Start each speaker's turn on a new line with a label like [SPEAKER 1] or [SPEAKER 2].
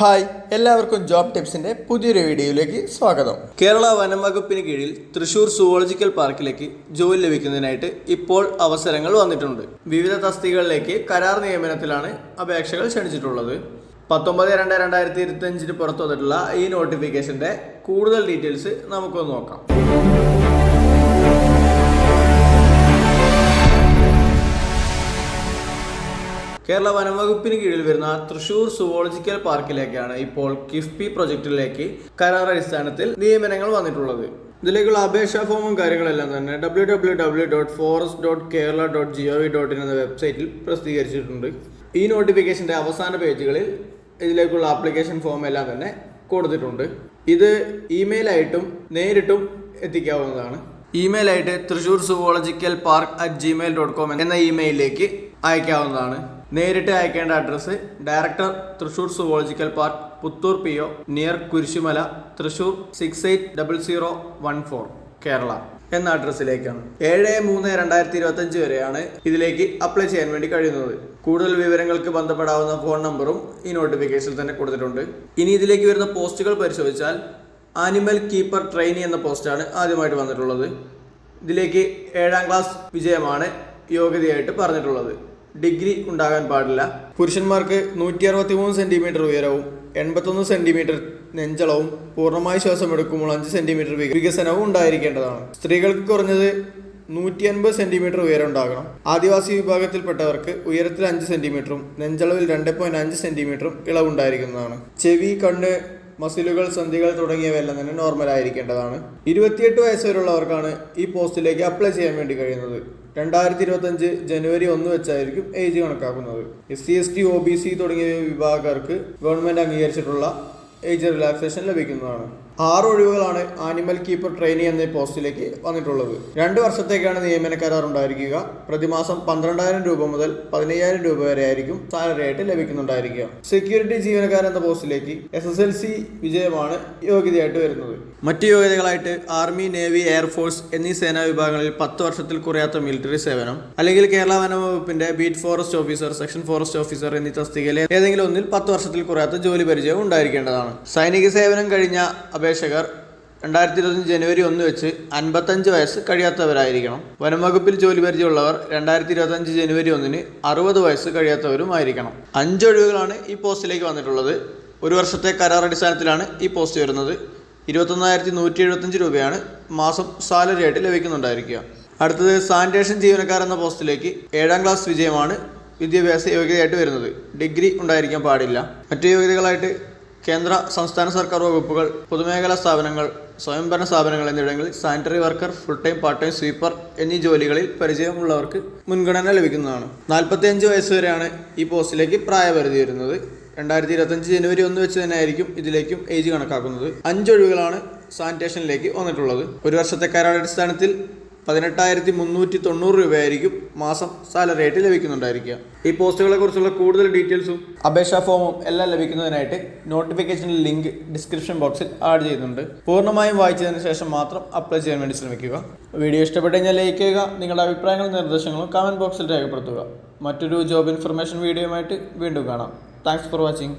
[SPEAKER 1] Hi എല്ലാവർക്കും job ടിപ്സിന്റെ പുതിയൊരു വീഡിയോയിലേക്ക് സ്വാഗതം. കേരള വനം വകുപ്പിന് കീഴിൽ തൃശൂർ സുവോളജിക്കൽ പാർക്കിലേക്ക് ജോലി ലഭിക്കുന്നതിനായിട്ട് ഇപ്പോൾ അവസരങ്ങൾ വന്നിട്ടുണ്ട്. വിവിധ തസ്തികകളിലേക്ക് കരാർ നിയമനത്തിലാണ് അപേക്ഷകൾ ക്ഷണിച്ചിട്ടുള്ളത്. പത്തൊമ്പത് രണ്ട് രണ്ടായിരത്തി ഇരുപത്തി അഞ്ചിന് പുറത്തു വന്നിട്ടുള്ള ഈ നോട്ടിഫിക്കേഷന്റെ കൂടുതൽ ഡീറ്റെയിൽസ് നമുക്കൊന്ന് നോക്കാം. കേരള വനംവകുപ്പിന് കീഴിൽ വരുന്ന തൃശൂർ സുവോളജിക്കൽ പാർക്കിലേക്കാണ് ഇപ്പോൾ കിഫ്ബി പ്രൊജക്ടിലേക്ക് കരാർ അടിസ്ഥാനത്തിൽ നിയമനങ്ങൾ വന്നിട്ടുള്ളത്. ഇതിലേക്കുള്ള അപേക്ഷാ ഫോമും കാര്യങ്ങളെല്ലാം തന്നെ W W W dot forest dot Kerala dot G O V dot in എന്ന വെബ്സൈറ്റിൽ പ്രസിദ്ധീകരിച്ചിട്ടുണ്ട്. ഈ നോട്ടിഫിക്കേഷന്റെ അവസാന പേജുകളിൽ ഇതിലേക്കുള്ള ആപ്ലിക്കേഷൻ ഫോം എല്ലാം തന്നെ കൊടുത്തിട്ടുണ്ട്. ഇത് ഇമെയിൽ ആയിട്ടും നേരിട്ടും എത്തിക്കാവുന്നതാണ്. ഇമെയിലായിട്ട് Thrissur zoological park at Gmail dot com എന്ന ഇമെയിലിലേക്ക് അയക്കാവുന്നതാണ്. നേരിട്ട് അയക്കേണ്ട address director Thrissur zoological park Puthur P O near Kurisumala Thrissur six eight double zero one four Kerala എന്ന അഡ്രസ്സിലേക്കാണ് ഏഴ് മൂന്ന് രണ്ടായിരത്തി ഇരുപത്തി അഞ്ച് വരെയാണ് ഇതിലേക്ക് അപ്ലൈ ചെയ്യാൻ വേണ്ടി കഴിയുന്നത്. കൂടുതൽ വിവരങ്ങൾക്ക് ബന്ധപ്പെടാവുന്ന ഫോൺ നമ്പറും ഈ നോട്ടിഫിക്കേഷനിൽ തന്നെ കൊടുത്തിട്ടുണ്ട്. ഇനി ഇതിലേക്ക് വരുന്ന പോസ്റ്റുകൾ പരിശോധിച്ചാൽ ആനിമൽ കീപ്പർ ട്രെയിനി എന്ന പോസ്റ്റാണ് ആദ്യമായിട്ട് വന്നിട്ടുള്ളത്. ഇതിലേക്ക് ഏഴാം ക്ലാസ് വിജയമാണ് യോഗ്യതയായിട്ട് പറഞ്ഞിട്ടുള്ളത്. ഡിഗ്രി ഉണ്ടാകാൻ പാടില്ല. പുരുഷന്മാർക്ക് നൂറ്റി അറുപത്തി മൂന്ന് സെന്റിമീറ്റർ ഉയരവും എൺപത്തൊന്ന് സെന്റിമീറ്റർ നെഞ്ചളവും പൂർണമായി ശ്വാസം എടുക്കുമ്പോൾ അഞ്ച് സെന്റിമീറ്റർ വികസനവും ഉണ്ടായിരിക്കേണ്ടതാണ്. സ്ത്രീകൾക്ക് കുറഞ്ഞത് നൂറ്റി അൻപത് സെന്റിമീറ്റർ ഉയരം ഉണ്ടാകണം. ആദിവാസി വിഭാഗത്തിൽപ്പെട്ടവർക്ക് ഉയരത്തിൽ അഞ്ച് സെന്റിമീറ്ററും നെഞ്ചളവിൽ രണ്ട് പോയിന്റ് അഞ്ച് സെന്റിമീറ്ററും ഇളവുണ്ടായിരിക്കുന്നതാണ്. ചെവി കണ്ണ് മസിലുകൾ സന്ധികൾ തുടങ്ങിയവയെല്ലാം തന്നെ നോർമൽ ആയിരിക്കേണ്ടതാണ്. ഇരുപത്തിയെട്ട് വയസ്സ് വരെയുള്ളവർക്കാണ് ഈ പോസ്റ്റിലേക്ക് അപ്ലൈ ചെയ്യാൻ വേണ്ടി കഴിയുന്നത്. രണ്ടായിരത്തി ഇരുപത്തഞ്ച് ജനുവരി ഒന്ന് വെച്ചായിരിക്കും ഏജ് കണക്കാക്കുന്നത്. S C S T O B C തുടങ്ങിയ വിഭാഗക്കാർക്ക് ഗവൺമെന്റ് അംഗീകരിച്ചിട്ടുള്ള ഏജ് റിലാക്സേഷൻ ലഭിക്കുന്നതാണ്. ആറ് ഒഴിവുകളാണ് ആനിമൽ കീപ്പർ ട്രെയിനി എന്ന പോസ്റ്റിലേക്ക് വന്നിട്ടുള്ളത്. രണ്ട് വർഷത്തേക്കാണ് നിയമന കരാർ ഉണ്ടായിരിക്കുക പ്രതിമാസം പന്ത്രണ്ടായിരം രൂപ മുതൽ പതിനയ്യായിരം രൂപ വരെ ആയിരിക്കും സാലറി ആയിട്ട് ലഭിക്കുന്നുണ്ടായിരിക്കുക. സെക്യൂരിറ്റി ജീവനക്കാരൻ എന്ന പോസ്റ്റിലേക്ക് എസ് എസ് എൽ സി വിജയമാണ് യോഗ്യതയായിട്ട് വരുന്നത്. മറ്റു യോഗ്യതകളായിട്ട് ആർമി നേവി എയർഫോഴ്സ് എന്നീ സേനാ വിഭാഗങ്ങളിൽ പത്ത് വർഷത്തിൽ കുറയാത്ത മിലിറ്ററി സേവനം അല്ലെങ്കിൽ കേരള വനംവകുപ്പിന്റെ beat forest officer section forest officer എന്നീ തസ്തികയിലെ ഏതെങ്കിലും ഒന്നിൽ പത്ത് വർഷത്തിൽ കുറയാത്ത ജോലി പരിചയം ഉണ്ടായിരിക്കേണ്ടതാണ്. സൈനിക സേവനം കഴിഞ്ഞ അപേക്ഷകർ രണ്ടായിരത്തി ഇരുപത്തഞ്ച് ജനുവരി ഒന്ന് വെച്ച് അൻപത്തഞ്ച് വയസ്സ് കഴിയാത്തവരായിരിക്കണം. വനംവകുപ്പിൽ ജോലി പരിചയമുള്ളവർ രണ്ടായിരത്തി ഇരുപത്തഞ്ച് ജനുവരി ഒന്നിന് അറുപത് വയസ്സ് കഴിയാത്തവരുമായിരിക്കണം. അഞ്ചൊഴിവുകളാണ് ഈ പോസ്റ്റിലേക്ക് വന്നിട്ടുള്ളത്. ഒരു വർഷത്തെ കരാർ അടിസ്ഥാനത്തിലാണ് ഈ പോസ്റ്റ് വരുന്നത്. ഇരുപത്തൊന്നായിരത്തി നൂറ്റി എഴുപത്തഞ്ച് രൂപയാണ് മാസം സാലറി ആയിട്ട് ലഭിക്കുന്നുണ്ടായിരിക്കുക. അടുത്തത് സാനിറ്റേഷൻ ജീവനക്കാർ എന്ന പോസ്റ്റിലേക്ക് ഏഴാം ക്ലാസ് വിജയമാണ് വിദ്യാഭ്യാസ യോഗ്യതയായിട്ട് വരുന്നത്. ഡിഗ്രി ഉണ്ടായിരിക്കാൻ പാടില്ല. മറ്റു യോഗ്യതകളായിട്ട് കേന്ദ്ര സംസ്ഥാന സർക്കാർ വകുപ്പുകൾ പൊതുമേഖലാ സ്ഥാപനങ്ങൾ സ്വയംഭരണ സ്ഥാപനങ്ങൾ എന്നിവിടങ്ങളിൽ sanitary worker full time part time sweeper എന്നീ ജോലികളിൽ പരിചയമുള്ളവർക്ക് മുൻഗണന ലഭിക്കുന്നതാണ്. നാൽപ്പത്തിയഞ്ച് വയസ്സ് വരെയാണ് ഈ പോസ്റ്റിലേക്ക് പ്രായപരിധി വരുന്നത് രണ്ടായിരത്തി ഇരുപത്തഞ്ച് ജനുവരി ഒന്ന് വെച്ച് തന്നെ ആയിരിക്കും ഇതിലേക്കും ഏജ് കണക്കാക്കുന്നത്. അഞ്ചൊഴിവുകളാണ് സാനിറ്റേഷനിലേക്ക് വന്നിട്ടുള്ളത്. ഒരു വർഷത്തെ കരാർ അടിസ്ഥാനത്തിൽ പതിനെട്ടായിരത്തി മുന്നൂറ്റി തൊണ്ണൂറ് രൂപയായിരിക്കും മാസം സാലറി ആയിട്ട് ലഭിക്കുന്നുണ്ടായിരിക്കുക. ഈ പോസ്റ്റുകളെ കുറിച്ചുള്ള കൂടുതൽ ഡീറ്റെയിൽസും അപേക്ഷാ ഫോമും എല്ലാം ലഭിക്കുന്നതിനായിട്ട് നോട്ടിഫിക്കേഷൻ ലിങ്ക് ഡിസ്ക്രിപ്ഷൻ ബോക്സിൽ ആഡ് ചെയ്യുന്നുണ്ട്. പൂർണമായും വായിച്ചതിന് ശേഷം മാത്രം അപ്ലൈ ചെയ്യാൻ വേണ്ടി ശ്രമിക്കുക. വീഡിയോ ഇഷ്ടപ്പെട്ടു കഴിഞ്ഞാൽ ലൈക്ക് ചെയ്യുക നിങ്ങളുടെ അഭിപ്രായങ്ങളും നിർദ്ദേശങ്ങളും കമന്റ് ബോക്സിൽ രേഖപ്പെടുത്തുക. മറ്റൊരു ജോബ് ഇൻഫർമേഷൻ വീഡിയോയുമായിട്ട് വീണ്ടും കാണാം. Thanks for watching